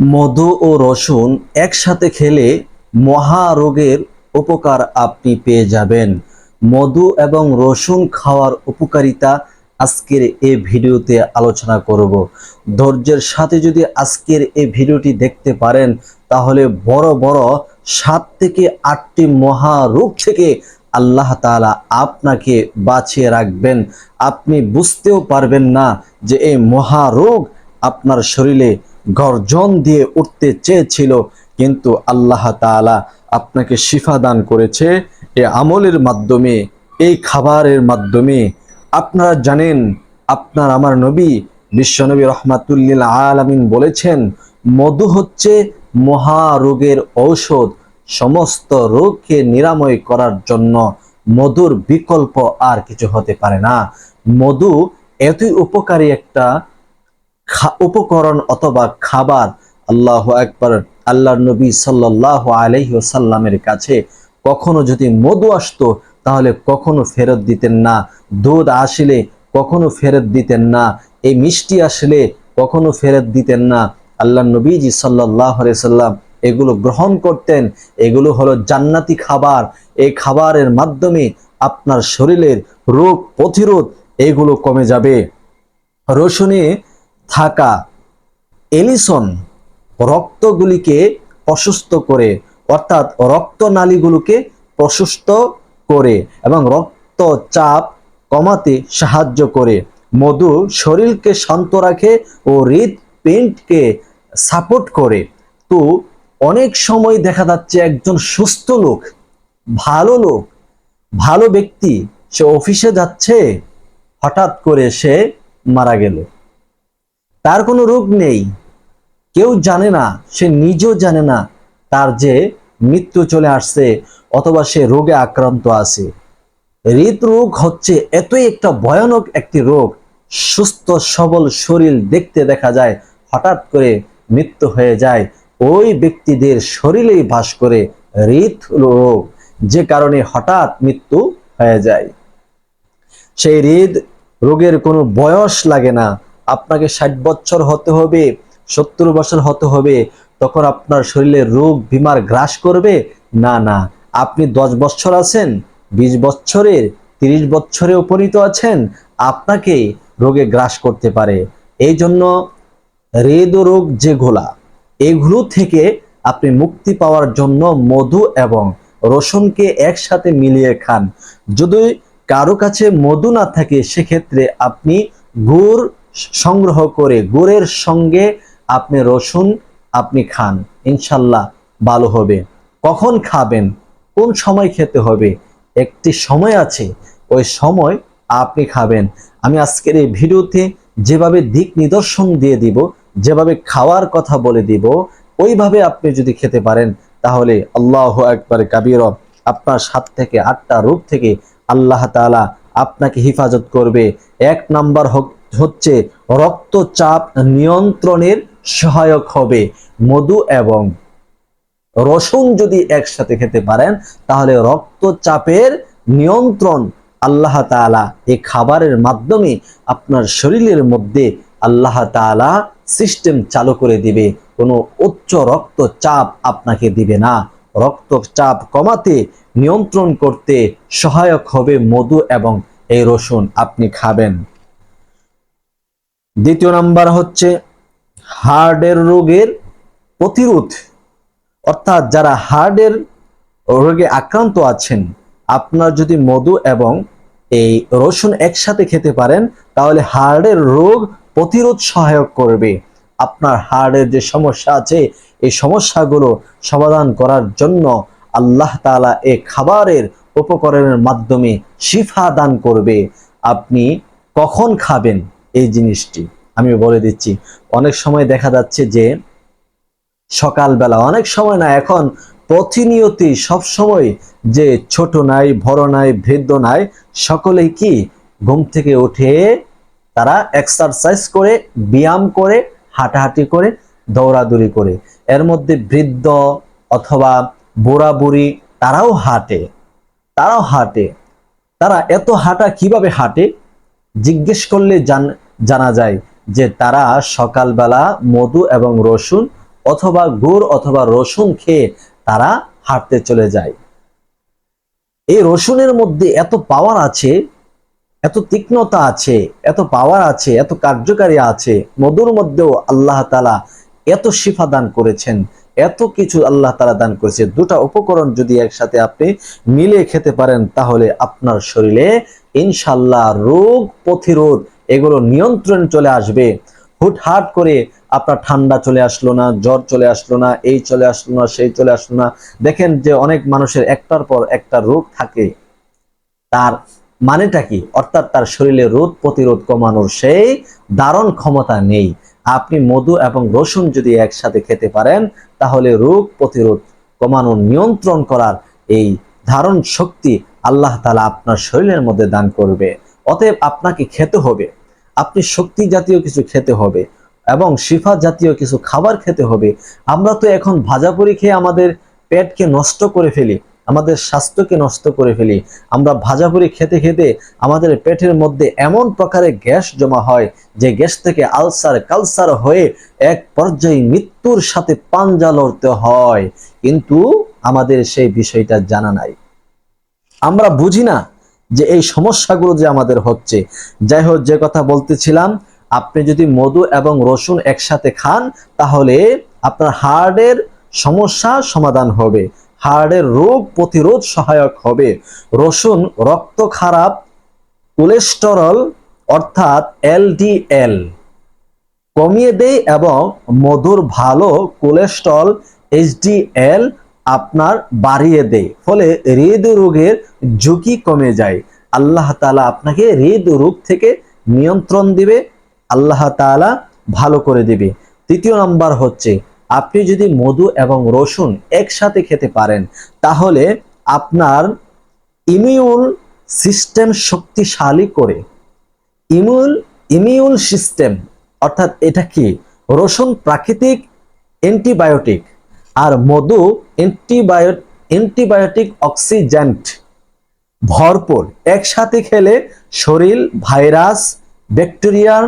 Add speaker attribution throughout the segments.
Speaker 1: মধু ও রসুন একসাথে খেলে মহারোগের উপকার আপনি পেয়ে যাবেন। মধু এবং রসুন খাওয়ার উপকারিতা আজকের এই ভিডিওতে আলোচনা করব। ধৈর্যের সাথে যদি আজকের এই ভিডিওটি দেখতে পারেন, তাহলে বড় বড় সাত থেকে আটটি মহারোগ থেকে আল্লাহ তাআলা আপনাকে বাঁচিয়ে রাখবেন। আপনি বুঝতেও পারবেন না যে এই মহারোগ আপনার শরীরে গর্জন দিয়ে উঠতে চেয়েছিল, কিন্তু আল্লাহ তাআলা আপনাকে শিফা দান করেছে। এ আমলের মাধ্যমে, এই খাবারের মাধ্যমে। আপনারা জানেন, আপনার আমার নবী, বিশ্বনবী রহমাতুল্লিল আলামিন বলেছেন, মধু হচ্ছে মহারোগের ঔষধ। সমস্ত রোগকে নিরাময় করার জন্য মধুর বিকল্প আর কিছু হতে পারে না। মধু এতই উপকারী একটা উপকরণ অথবা খাবার আল্লাহ একবার আল্লাহ নবী সাল্লাহ আলহি সাল্লামের কাছে কখনো যদি মধু আসতো, তাহলে কখনো ফেরত দিতেন না। দুধ আসলে কখনো ফেরত দিতেন না। এই মিষ্টি আসলে কখনো ফেরত দিতেন না। আল্লাহ নবীজি সাল্লাহ সাল্লাম এগুলো গ্রহণ করতেন। এগুলো হলো জান্নাতি খাবার। এই খাবারের মাধ্যমে আপনার শরীরের রোগ প্রতিরোধ এগুলো কমে যাবে। রসুনে থাকা এলিসন রক্তগুলিকে প্রশস্ত করে, অর্থাৎ রক্তনালীগুলোকে প্রশস্ত করে এবং রক্তচাপ কমাতে সাহায্য করে। মধু শরীরকে শান্ত রাখে ও হৃদ পেন্টকে সাপোর্ট করে। তো অনেক সময় দেখা যাচ্ছে একজন সুস্থ লোক, ভালো লোক, ভালো ব্যক্তি, সে অফিসে যাচ্ছে, হঠাৎ করে সে মারা গেল। তার কোনো রোগ নেই। কেউ জানে না, সে নিজেও জানে না তার যে মৃত্যু চলে আসছে অথবা সে রোগে আক্রান্ত আছে। হৃদরোগ হচ্ছে এতই একটা ভয়ানক একটি রোগ, সুস্থ, সবল শরীর দেখতে দেখা যায়, হঠাৎ করে মৃত্যু হয়ে যায়। ওই ব্যক্তিদের শরীরেই বাস করে হৃদ রোগ যে কারণে হঠাৎ মৃত্যু হয়ে যায়। সেই হৃদ রোগের কোনো বয়স লাগে না আপনাকে ষাট বছর হতে হবে, সত্তর বছর হতে হবে, তখন আপনার শরীরে রোগ, বিমার গ্রাস করবে? না না। আপনি দশ বছর আছেন, বিশ বছরের, তিরিশ বছরে উপনীত আছেন, আপনাকে রোগে গ্রাস করতে পারে। এই জন্য হৃদরোগ যেগুলা, এগুলো থেকে আপনি মুক্তি পাওয়ার জন্য মধু এবং রসুনকে একসাথে মিলিয়ে খান। যদি কারও কাছে মধু না থাকে, সেক্ষেত্রে আপনি গুড় সংগ্রহ করে গুড়ের সঙ্গে আপনি রসুন আপনি খান। ইনশাল্লাহ ভালো হবে। কখন খাবেন? কোন সময় খেতে হবে? একটি সময় আছে, ওই সময় আপনি খাবেন। আমি আজকের এই ভিডিওতে যেভাবে দিক নিদর্শন দিয়ে দিব, যেভাবে খাওয়ার কথা বলে দিব, ওইভাবে আপনি যদি খেতে পারেন, তাহলে আল্লাহ একবার কাবির আপনার সাত থেকে আটটা রূপ থেকে আল্লাহ তাআলা আপনাকে হেফাজত করবে। এক নাম্বার হক- হচ্ছে রক্তচাপ নিয়ন্ত্রণের সহায়ক হবে মধু এবং রসুন যদি একসাথে খেতে পারেন, তাহলে রক্তচাপের নিয়ন্ত্রণ আল্লাহ তাআলা এই খাবারের মাধ্যমে আপনার শরীরের মধ্যে আল্লাহ তাআলা সিস্টেম চালু করে দিবে। কোনো উচ্চ রক্তচাপ আপনাকে দিবে না। রক্তচাপ কমাতে, নিয়ন্ত্রণ করতে সহায়ক হবে মধু এবং এই রসুন আপনি খাবেন। দ্বিতীয় নাম্বার হচ্ছে হার্টের রোগের প্রতিরোধ। অর্থাৎ যারা হার্টের রোগে আক্রান্ত আছেন, আপনার যদি মধু এবং এই রসুন একসাথে খেতে পারেন, তাহলে হার্টের রোগ প্রতিরোধ সহায়ক করবে। আপনার হার্টের যে সমস্যা আছে, এই সমস্যাগুলো সমাধান করার জন্য আল্লাহ তাআলা এ খাবারের উপকরণের মাধ্যমে শিফা দান করবে। আপনি কখন খাবেন? এই জিনিসটি। আমি বলে দিচ্ছি, অনেক সময় দেখা যাচ্ছে যে সকালবেলা, অনেক সময় না, এখন প্রতিনিয়তি সব সময় যে ছোট নাই, বড় নাই, বৃদ্ধ নাই, সকলেই কি ঘুম থেকে উঠে তারা এক্সারসাইজ করে, ব্যায়াম করে, হাঁটাহাঁটি করে, দৌড়াদৌড়ি করে। এর মধ্যে বৃদ্ধ অথবা বুড়া বুড়ি তারাও হাঁটে তারাও হাঁটে। তারা এত হাঁটা কীভাবে হাঁটে? জিজ্ঞেস করলে জান যায় যে তারা সকালবেলা মধু এবং রসুন অথবা গুড় অথবা রসুন খেয়ে তারা হাঁটতে চলে যায়। এই রসুনের মধ্যে এত পাওয়ার আছে, এত তীক্ষ্ণতা আছে, এত পাওয়ার আছে, এত কার্যকারী আছে, মধুর মধ্যেও আল্লাহ তালা এত শিফা দান করেছেন, এত কিছু আল্লাহ তারা দান করেছে, দুটা উপকরণ যদি একসাথে আপনি মিলে খেতে পারেন, তাহলে আপনার শরীরে ইনশাল্লাহ রোগ প্রতিরোধ এগুলো নিয়ন্ত্রণ চলে আসবে। হুটহাট করে আপনার ঠান্ডা চলে আসলো না, জ্বর চলে আসলো না, এই চলে আসলো না, সেই চলে আসলো না। দেখেন যে অনেক মানুষের একটার পর একটা রোগ থাকে। তার মানেটা কি? অর্থাৎ তার শরীরে রোগ প্রতিরোধ কমানোর সেই দারণ ক্ষমতা নেই। আপনি মধু এবং রসুন যদি একসাথে খেতে পারেন, তাহলে রোগ প্রতিরোধ কমানো নিয়ন্ত্রণ করার এই ধারণ শক্তি আল্লাহ তালা আপনার শরীরের মধ্যে দান করবে। অতএব আপনাকে খেতে হবে। আপনি শক্তি জাতীয় কিছু খেতে হবে এবং শিফা জাতীয় কিছু খাবার খেতে হবে। আমরা তো এখন ভাজাপুরি খেয়ে আমাদের পেটকে নষ্ট করে ফেলি। আমাদের স্বাস্থ্যকে নষ্ট করে ফেলি। আমরা ভাজাপুরি খেতে খেতে আমাদের পেটের মধ্যে এমন প্রকারের গ্যাস জমা হয় যে গ্যাস থেকে আলসার কালসার হয়ে এক পর্যায়ে মৃত্যুর সাথে পাঞ্জা লড়তে হয়। কিন্তু আমাদের সেই বিষয়টা জানা নাই। আমরা বুঝি না যে এই সমস্যাগুলো যে আমাদের হচ্ছে। যাই হোক, যে কথা বলতেছিলাম, আপনি যদি মধু এবং রসুন একসাথে খান, তাহলে আপনার হার্টের সমস্যা সমাধান হবে। হার্টের রোগ প্রতিরোধ সহায়ক হবে। রসুন রক্ত খারাপ, কোলেস্টেরল অর্থাৎ এলডিএল কমিয়ে দেয় এবং মধুর ভালো কোলেস্ট্রল এইচডিএল আপনার বাড়িয়ে দেয় ফলে হৃদরোগের ঝুঁকি কমে যায়। আল্লাহ তাআলা আপনাকে হৃদরোগ থেকে নিয়ন্ত্রণ দিবে, আল্লাহ তাআলা ভালো করে দিবে। তৃতীয় নাম্বার হচ্ছে আপনি যদি মধু এবং রসুন একসাথে খেতে পারেন, তাহলে আপনার ইমিউন সিস্টেম শক্তিশালী করে। ইমিউন ইমিউন সিস্টেম অর্থাৎ এটা কি? রসুন প্রাকৃতিক অ্যান্টিবায়োটিক আর মধু অ্যান্টিবায়ো অ্যান্টিবায়োটিক অক্সিজেন্ট ভরপুর। একসাথে খেলে শরীর, ভাইরাস ব্যাকটেরিয়ার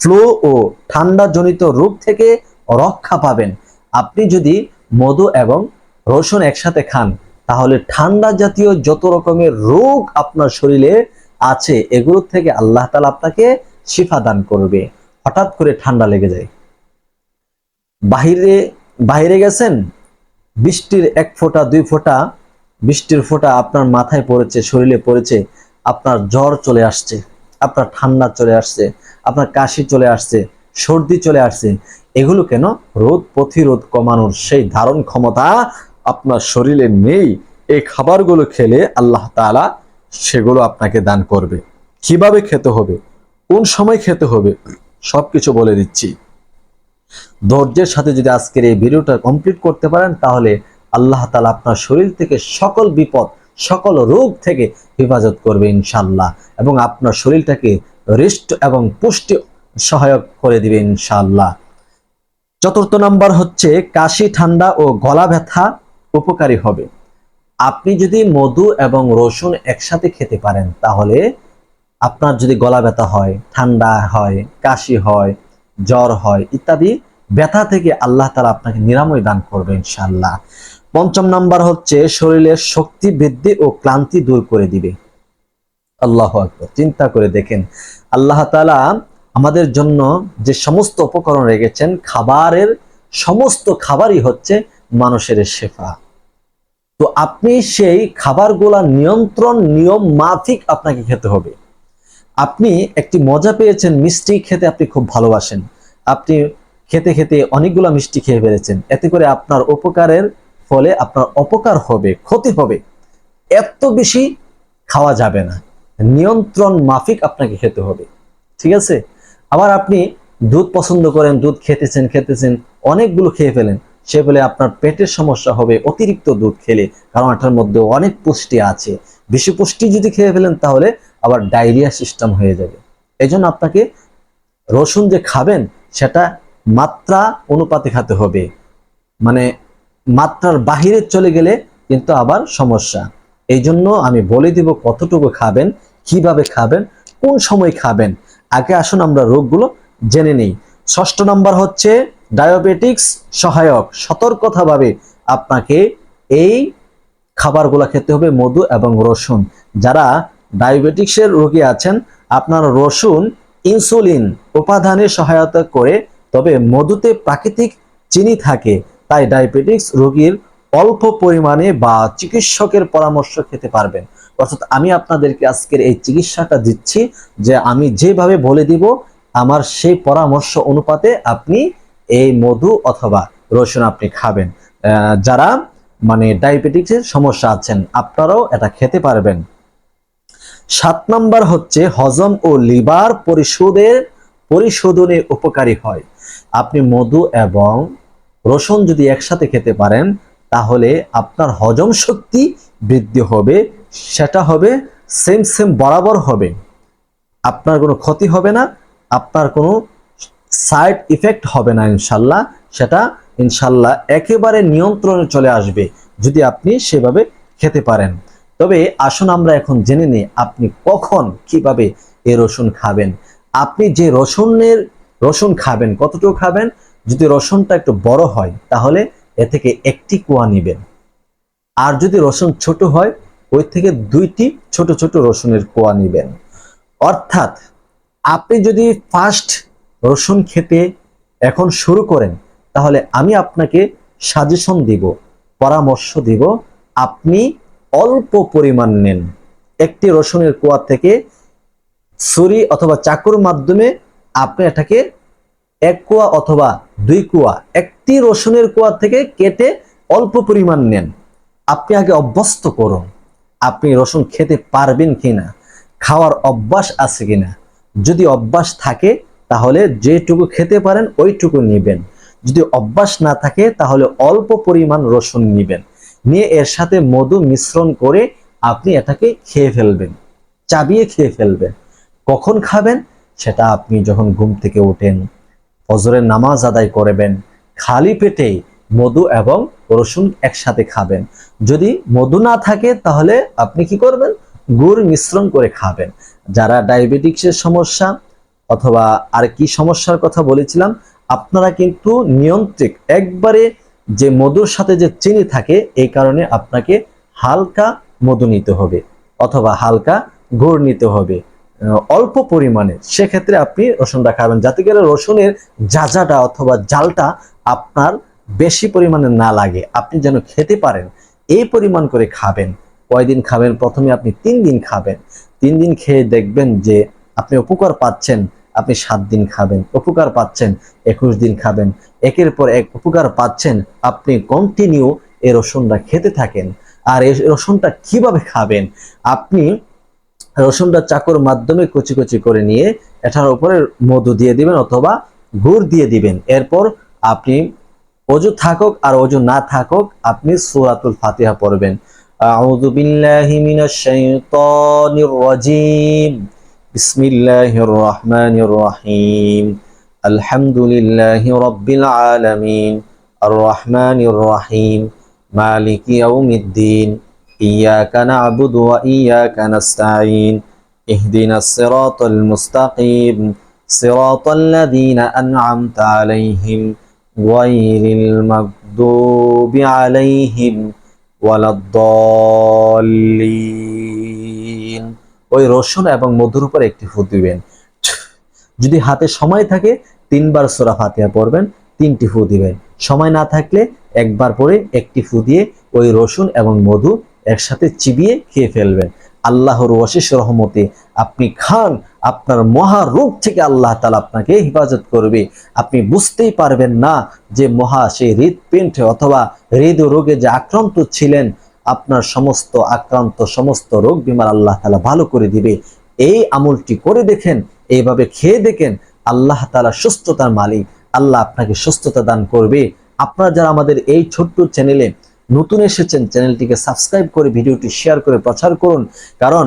Speaker 1: ফ্লু ও ঠান্ডাজনিত রোগ থেকে রক্ষা পাবেন। আপনি যদি মধু এবং রসুন একসাথে খান, তাহলে ঠান্ডা জাতীয় যত রকমের রোগ আপনার শরীরে আছে, এগুলোর থেকে আল্লাহ তালা আপনাকে শিফা দান করবে। হঠাৎ করে ঠান্ডা লেগে যায়। বাহিরে বাইরে গেছেন, বৃষ্টির এক ফোঁটা, দুই ফোঁটা, বৃষ্টির ফোঁটা আপনার মাথায় পড়েছে, শরীরে পড়েছে, আপনার জ্বর চলে আসছে, আপনার ঠান্ডা চলে আসছে, আপনার কাশি চলে আসছে সর্দি চলে আসছে। এগুলো কেন? রোদ প্রতিরোধ কমানোর সেই ধারণ ক্ষমতা আপনার শরীরে নেই। এই খাবারগুলো খেলে আল্লাহ তাআলা সেগুলো আপনাকে দান করবে। কীভাবে খেতে হবে? কোন সময় খেতে হবে? সবকিছু বলে দিচ্ছি। ধৈর্যের সাথে যদি আজকের এই ভিডিওটা কমপ্লিট করতে পারেন, তাহলে আল্লাহ তালা আপনার শরীর থেকে সকল বিপদ, সকল রোগ থেকে হেফাজত করবে ইনশাল্লাহ এবং আপনার শরীরটাকে হৃষ্ট এবং পুষ্টি সহায়ক করে দিবে ইনশাল্লাহ চতুর্থ নাম্বার হচ্ছে, কাশি, ঠান্ডা ও গলা ব্যথা উপকারী হবে। আপনি যদি মধু এবং রসুন একসাথে খেতে পারেন, তাহলে আপনার যদি গলা ব্যথা হয়, ঠান্ডা হয়, কাশি হয়, জ্বর হয় ইত্যাদি, ব্যথা থেকে আল্লাহ তালা আপনাকে নিরাময় দান করবে ইনশাল্লাহ পঞ্চম নাম্বার হচ্ছে, শরীরের শক্তি বৃদ্ধি ও ক্লান্তি দূর করে দিবে। আল্লাহ চিন্তা করে দেখেন। আল্লাহ তালা আমাদের জন্য যে সমস্ত উপকরণ রেখেছেন, খাবারের সমস্ত খাবারই হচ্ছে মানুষের শেফা। তো আপনি সেই খাবারগুলা নিয়ন্ত্রণ, নিয়ম মাফিক আপনাকে খেতে হবে। আপনি একটি মজা পেয়েছেন, মিষ্টি খেতে আপনি খুব ভালোবাসেন। আপনি খেতে খেতে অনেকগুলো মিষ্টি খেয়ে ফেলেছেন। এতে করে আপনার উপকারের ফলে আপনার অপকার হবে, ক্ষতি হবে। এত বেশি খাওয়া যাবে না। নিয়ন্ত্রণ মাফিক আপনাকে খেতে হবে। ঠিক আছে? আবার আপনি দুধ পছন্দ করেন, দুধ খেতেছেন খেতেছেন, অনেকগুলো খেয়ে ফেলেন, সে বলে আপনার পেটের সমস্যা হবে অতিরিক্ত দুধ খেলে, কারণ এটার মধ্যে অনেক পুষ্টি আছে। বেশি পুষ্টি যদি খেয়ে ফেলেন, তাহলে আবার ডায়রিয়া সিস্টেম হয়ে যাবে। এই আপনাকে রসুন যে খাবেন, সেটা মাত্রা অনুপাতে খেতে হবে। মানে মাত্রার বাহিরে চলে গেলে কিন্তু আবার সমস্যা। এই জন্য আমি বলে দিব কতটুকু খাবেন, কীভাবে খাবেন, কোন সময় খাবেন আগে আসুন আমরা রোগগুলো জেনে নেই। ষষ্ঠ নাম্বার হচ্ছে ডায়াবেটিক্স সহায়ক। সতর্কতাভাবে আপনাকে এই খাবারগুলো খেতে হবে, মধু এবং রসুন। যারা ডায়াবেটিক্সের রোগী আছেন, আপনার রসুন ইনসুলিন উপাদানে সহায়তা করে, তবে মধুতে প্রাকৃতিক চিনি থাকে, তাই ডায়াবেটিক্স রোগীর অল্প পরিমাণে বা চিকিৎসকের পরামর্শ খেতে পারবেন। অর্থাৎ আমি আপনাদেরকে আজকের এই চিকিৎসাটা দিচ্ছি যে আমি যেভাবে বলে দিব, আমার সেই পরামর্শ অনুপাতে আপনি এই মধু অথবা রসুন আপনি খাবেন। যারা মানে ডায়াবেটিক্সের সমস্যা আছেন, আপনারাও এটা খেতে পারবেন। সাত নাম্বার হচ্ছে হজম ও লিভার পরিশোধের পরিশোধনে উপকারী হয়। আপনি মধু এবং রসুন যদি একসাথে খেতে পারেন, তাহলে আপনার হজম শক্তি বৃদ্ধি হবে। সেটা হবে সেম সেম বরাবর হবে। আপনার কোনো ক্ষতি হবে না, আপনার কোনো সাইড ইফেক্ট হবে না ইনশাল্লাহ। সেটা ইনশাল্লাহ একেবারে নিয়ন্ত্রণে চলে আসবে যদি আপনি সেভাবে খেতে পারেন। তবে আসুন আমরা এখন জেনে নিই আপনি কখন কীভাবে এই রসুন খাবেন। আপনি যে রসুনের, রসুন খাবেন, কতটুকু খাবেন? যদি রসুনটা একটু বড় হয়, তাহলে এ থেকে একটি কুয়া নেবেন। আর যদি রসুন ছোট হয় ওই থেকে দুইটি ছোট ছোট রসুনের কোয়া নেবেন। অর্থাৎ আপনি যদি ফার্স্ট রসুন খেতে এখন শুরু করেন, তাহলে আমি আপনাকে সাজেশন দিব, পরামর্শ দিব, আপনি অল্প পরিমাণ নেন। একটি রসুনের কোয়া থেকে ছুরি অথবা চাকুর মাধ্যমে আপনি এটাকে এক কুয়া অথবা দুই কুয়া, একটি রসুনের কুয়া থেকে কেটে অল্প পরিমাণ নেন। আপনি আগে অভ্যস্ত করুন। আপনি রসুন খেতে পারবেন কিনা, খাওয়ার অভ্যাস আছে কিনা, যদি অভ্যাস থাকে, তাহলে যেটুকু খেতে পারেন ওইটুকু নেবেন। যদি অভ্যাস না থাকে, তাহলে অল্প পরিমাণ রসুন নেবেন। নিয়ে এর সাথে মধু মিশ্রণ করে আপনি এটাকে খেয়ে ফেলবেন, চাবিয়ে খেয়ে ফেলবেন। কখন খাবেন? সেটা আপনি যখন ঘুম থেকে ওঠেন, ফজরের নামাজ আদায় করবেন, খালি পেটে মধু এবং রসুন একসাথে খাবেন। যদি মধু না থাকে, তাহলে আপনি কি করবেন? গুড় মিশ্রণ করে খাবেন। যারা ডায়াবেটিক্সের সমস্যা অথবা আর কি সমস্যার কথা বলেছিলাম, আপনারা কিন্তু নিয়ন্ত্রিক একবারে যে মধুর সাথে যে চিনি থাকে, এই কারণে আপনাকে হালকা মধু নিতে হবে অথবা হালকা গুড় নিতে হবে। অল্প পরিমাণে। সেক্ষেত্রে আপনি রসুনটা খাবেন। যাতে করে রসুনের জাজাটা অথবা জালটা আপনার বেশি পরিমাণে না লাগে, আপনি যেন খেতে পারেন, এই পরিমাণ করে খাবেন। কয়দিন খাবেন? প্রথমে আপনি তিন দিন খাবেন। তিন দিন খেয়ে দেখবেন যে আপনি উপকার পাচ্ছেন, আপনি সাত দিন খাবেন, উপকার পাচ্ছেন, একুশ দিন খাবেন। একের পর এক উপকার পাচ্ছেন, আপনি কন্টিনিউ এই রসুনটা খেতে থাকেন। আর এই রসুনটা কীভাবে খাবেন? আপনি রসুনটা চাকুর মাধ্যমে কুচি কুচি করে নিয়ে, এটার উপরে মধু দিয়ে দিবেন অথবা গুড় দিয়ে দিবেন। এরপর আপনি অজু থাকুক আর অজু না থাকুক, আপনি সূরাতুল ফাতিহা পড়বেন। আউযু বিল্লাহি মিনাশ শাইতানির রাজিম। বিসমিল্লাহির রহমানির রহিম। আলহামদুলিল্লাহি রাব্বিল আলামিন। আর রহমানির রহিম। মালিকি ইয়াউমিদ্দিন। ইয়াকা না'বুদু ওয়া ইহদিনাস সিরাতাল মুস্তাকিম। সিরাতাল লাযীনা আন'আমতা আলাইহিম। غير المغضوب عليهم ولا الضالين ওই রসুন এবং মধুর উপর একটি ফু দিবেন যদি হাতে সময় থাকে তিনবার সূরা ফাতিহা পড়বেন তিনটি ফু দিবেন সময় না থাকলে একবার পরে একটি ফু দিয়ে ওই রসুন এবং মধু একসাথে চিবিয়ে খেয়ে ফেলবেন আল্লাহর অশেষ রহমতে আপনি খান, আপনার মহা রোগ থেকে আল্লাহ তালা আপনাকে হেফাজত করবে। আপনি বুঝতেই পারবেন না যে মহা সেই হৃদপিণ্ড অথবা হৃদ রোগে যে আক্রান্ত ছিলেন, আপনার সমস্ত আক্রান্ত সমস্ত রোগ বিমার আল্লাহ তালা ভালো করে দিবে। এই আমলটি করে দেখেন, এইভাবে খেয়ে দেখেন, আল্লাহ তালা সুস্থতার মালিক। আল্লাহ আপনাকে সুস্থতা দান করবে। আপনারা যারা আমাদের এই ছোট্ট চ্যানেলে নতুন এসেছেন চ্যানেলটিকে সাবস্ক্রাইব করে ভিডিওটি শেয়ার করে প্রচার করুন, কারণ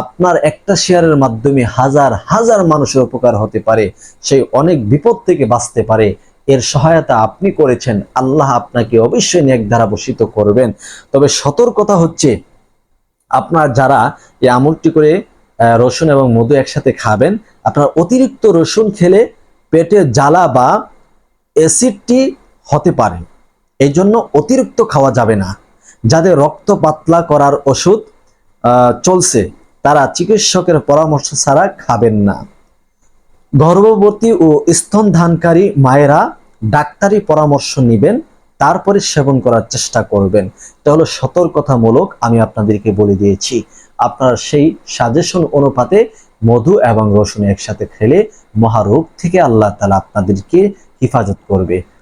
Speaker 1: আপনার একটা শেয়ারের মাধ্যমে হাজার হাজার মানুষের উপকার হতে পারে সেই অনেক বিপদ থেকে বাঁচতে পারে। এর সহায়তা আপনি করেছেন, আল্লাহ আপনাকে অবশ্যই নেক দ্বারা বসিত করবেন। তবে সতর্কতা হচ্ছে, আপনার যারা এই আমলটি করে রসুন এবং মধু একসাথে খাবেন, আপনার অতিরিক্ত রসুন খেলে পেটে জ্বালা বা অ্যাসিডটি হতে পারে। এই জন্য অতিরিক্ত খাওয়া যাবে না। যাদের রক্ত পাতলা করার ওষুধ চলছে, তারা চিকিৎসকের পরামর্শ ছাড়া খাবেন না। গর্ভবতী ও স্তনধানকারী মায়েরা ডাক্তারি পরামর্শ নেবেন, তারপরে সেবন করার চেষ্টা করবেন। তাহলে সতর্কতামূলক আমি আপনাদেরকে বলে দিয়েছি, আপনারা সেই সাজেশন অনুপাতে মধু এবং রসুন একসাথে খেলে মহারোগ থেকে আল্লাহ তালা আপনাদেরকে হেফাজত করবে।